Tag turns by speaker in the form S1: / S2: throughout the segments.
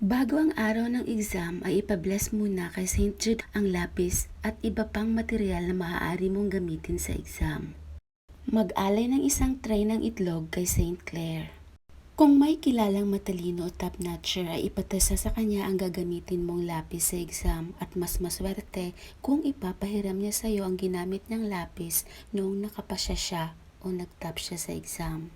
S1: Bago ang araw ng exam ay ipabless muna kay St. Jude ang lapis at iba pang material na maaari mong gamitin sa exam. Mag-alay ng isang tray ng itlog kay St. Clair. Kung may kilalang matalino o top-notcher ay ipatasa sa kanya ang gagamitin mong lapis sa exam at mas maswerte kung ipapahiram niya sa iyo ang ginamit niyang lapis noong nakapasya siya o nag-top siya sa exam.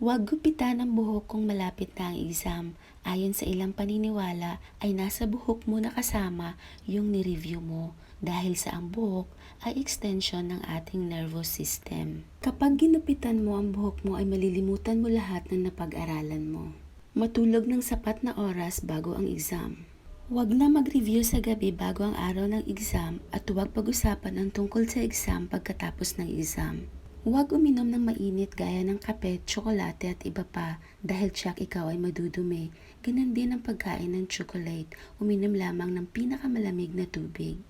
S1: Huwag gupitan ang buhok kung malapit na ang exam. Ayon sa ilang paniniwala ay nasa buhok mo na kasama yung nireview mo dahil sa ang buhok ay extension ng ating nervous system. Kapag ginupitan mo ang buhok mo ay malilimutan mo lahat ng napag-aralan mo. Matulog ng sapat na oras bago ang exam. Huwag na mag-review sa gabi bago ang araw ng exam at huwag pag-usapan ang tungkol sa exam pagkatapos ng exam. Huwag uminom ng mainit gaya ng kape, tsokolate at iba pa dahil tiyak ikaw ay madudumi. Ganon din ang pagkain ng chocolate. Uminom lamang ng pinakamalamig na tubig.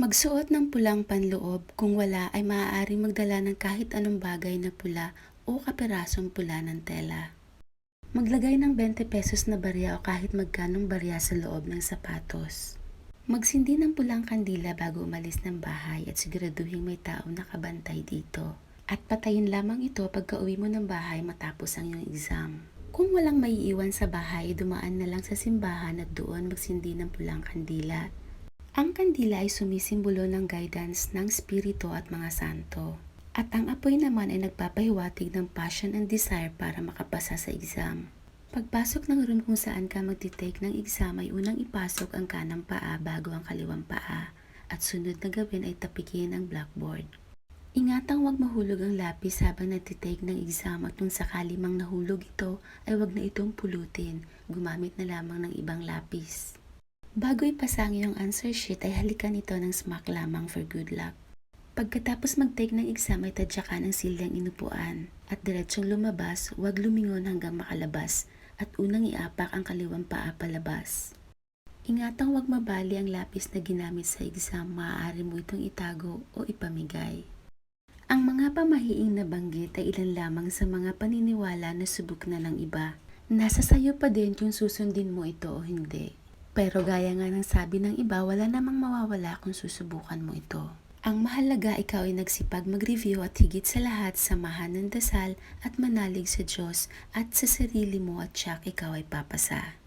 S1: Magsuot ng pulang panloob. Kung wala ay maaaring magdala ng kahit anong bagay na pula o kaperasong pula ng tela. Maglagay ng 20 pesos na barya o kahit magkanong barya sa loob ng sapatos. Magsindi ng pulang kandila bago umalis ng bahay at siguraduhin may taong nakabantay dito. At patayin lamang ito pagka uwi mo ng bahay matapos ang iyong exam. Kung walang maiiwan sa bahay, dumaan na lang sa simbahan at doon magsindi ng pulang kandila. Ang kandila ay sumisimbolo ng guidance ng spirito at mga santo. At ang apoy naman ay nagpapahiwatig ng passion and desire para makapasa sa exam. Pagpasok ng room kung saan ka magtitake ng exam ay unang ipasok ang kanang paa bago ang kaliwang paa at sunod na gawin ay tapikin ang blackboard. Ingatang huwag mahulog ang lapis habang nagtitake ng exam at kung sakali mang nahulog ito ay huwag na itong pulutin. Gumamit na lamang ng ibang lapis. Bago ipasa ang answer sheet ay halikan ito ng smack lamang for good luck. Pagkatapos mag-take ng exam ay tadyakan ang silyang inupuan at diretsong lumabas, huwag lumingon hanggang makalabas at unang iapak ang kaliwang paa palabas. Ingatang huwag mabali ang lapis na ginamit sa exam, maaari mo itong itago o ipamigay. Ang mga pamahiing nabanggit ay ilan lamang sa mga paniniwala na subok na ng iba. Nasa sayo pa din kung susundin mo ito o hindi. Pero gaya nga ng sabi ng iba, wala namang mawawala kung susubukan mo ito. Ang mahalaga ikaw ay nagsipag mag-review at higit sa lahat samahan ng dasal at manalig sa Diyos at sa sarili mo at siyak ikaw ay papasa.